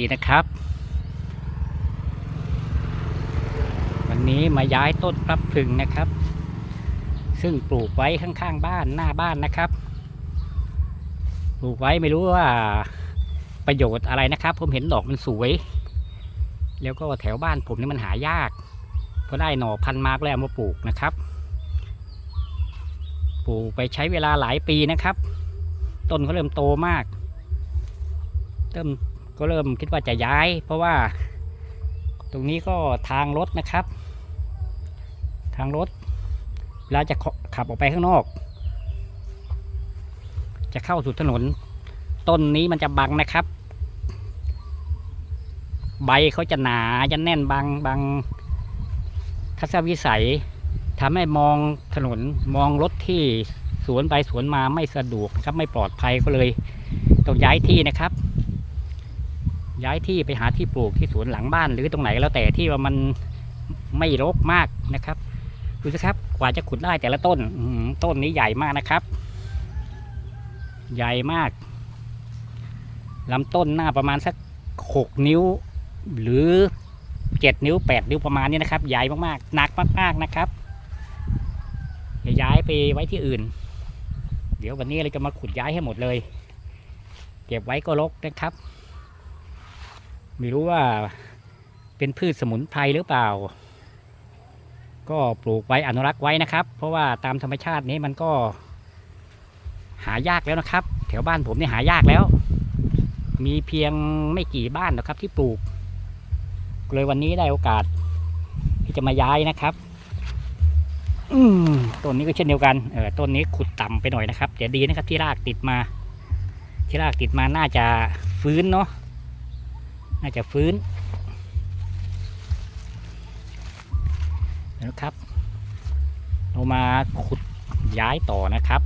ดีนะครับ วันนี้มาย้ายต้นพลับพลึงนะครับ ซึ่งปลูกไว้ข้างๆบ้านหน้าบ้านนะครับ ปลูกไว้ไม่รู้ว่าประโยชน์อะไรนะครับ ผมเห็นดอกมันสวย แล้วก็แถวบ้านผมนี่มันหายากพอได้หน่อพันธุ์มาก็เลยเอามาปลูกนะครับ ปลูกไปใช้เวลาหลายปีนะครับ ต้นเขาเริ่มโตมาก เริ่ม ก็เริ่มคิดว่าจะย้าย เพราะว่า ตรงนี้ก็ทางรถนะครับ ทางรถเวลาจะขับออกไปข้างนอก จะเข้าสู่ถนน ต้นนี้มันจะบังนะครับ ใบเขาจะหนาจะแน่นบางบางทัศนวิสัยทำให้มองถนนมองรถที่สวนไปสวนมาไม่สะดวกครับไม่ปลอดภัยก็เลยต้องย้ายที่นะครับ ย้ายที่ไปหาที่ปลูกที่สวนหลังบ้านหรือตรงไหนแล้วแต่ที่ว่ามันไม่รกมากนะครับดูสิครับกว่าจะขุดได้แต่ละต้นต้นนี้ใหญ่มากนะครับ ใหญ่มากลำต้นหน้าประมาณสักหกนิ้ว หรือเจ็ดนิ้วแปดนิ้วประมาณนี้นะครับ ใหญ่มากๆหนักมากๆนะครับอย่าย้ายไปไว้ที่อื่น เดี๋ยววันนี้เราจะมาขุดย้ายให้หมดเลย เก็บไว้ก็รกนะครับ ไม่รู้ว่าเป็นพืชสมุนไพรหรือเปล่า ก็ปลูกไว้อนุรักษ์ไว้นะครับ เพราะว่าตามธรรมชาตินี้มันก็หายากแล้วนะครับ แถวบ้านผมนี่หายากแล้ว มีเพียงไม่กี่บ้านนะครับที่ปลูก เลยวันนี้ได้โอกาส ที่จะมาย้ายนะครับต้นนี้ก็เช่นเดียวกันเออต้นนี้ขุดต่ำไปหน่อยนะครับแต่ดีนะครับที่รากติดมา ที่รากติดมาน่าจะฟื้นเนาะ น่าจะฟื้นนะครับ เรามาขุดย้ายต่อนะครับ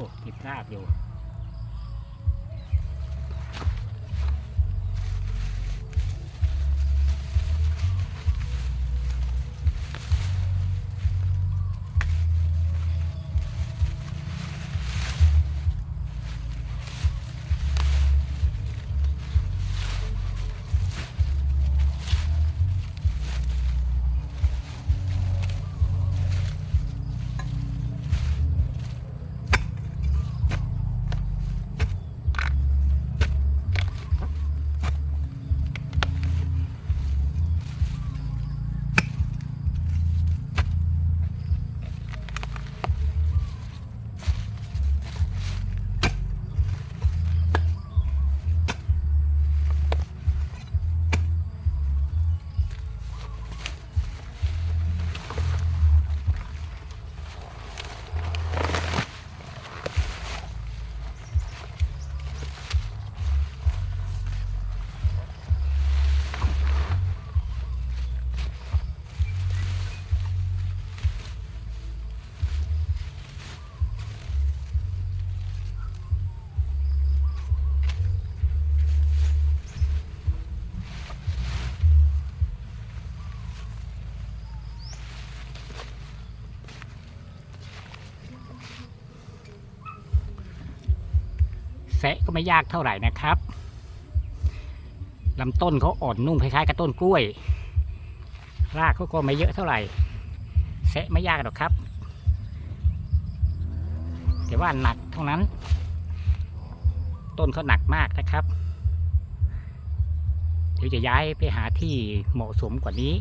โอ้ติดพลาดอยู่ แซะก็ไม่ยากเท่าไหร่นะครับลำต้นเขาอ่อนนุ่มคล้ายๆกับต้นกล้วย รากเขาก็ไม่เยอะเท่าไหร่แซะไม่ยากหรอกครับ แต่ว่าหนักเท่านั้น ต้นเขาหนักมากนะครับ เดี๋ยวจะย้ายไปหาที่เหมาะสมกว่านี้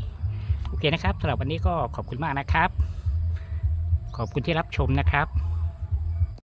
โอเคนะครับสำหรับวันนี้ก็ขอบคุณมากนะครับ ขอบคุณที่รับชมนะครับ